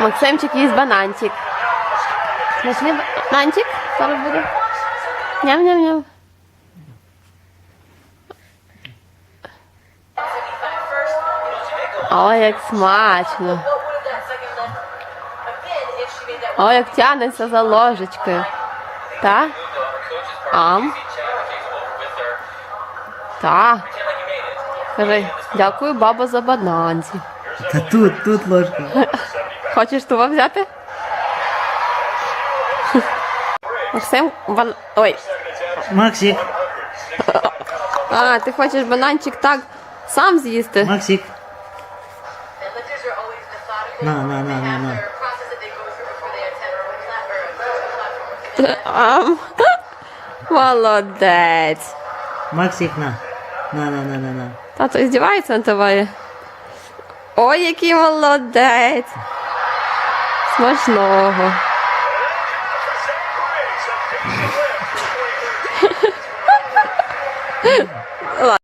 Максимчик їсть бананчик. Смачний бананчик? Зараз буде. Ням-ням-ням. Ой, як смачно. Ой, як тянеться за ложечкою. Та? Ам. Та. Кажи, дякую, баба, за бананці. Та тут, тут ложка. Хочеш того взяти? Максим, бан... Ой. Максик, А, ти хочеш бананчик так сам з'їсти? Максик. На, на, на, на, на. Ам. Молодець. Максик, на. На, на, на, на, на. Тато здівається над тобою. Ой, який молодець. Смачного.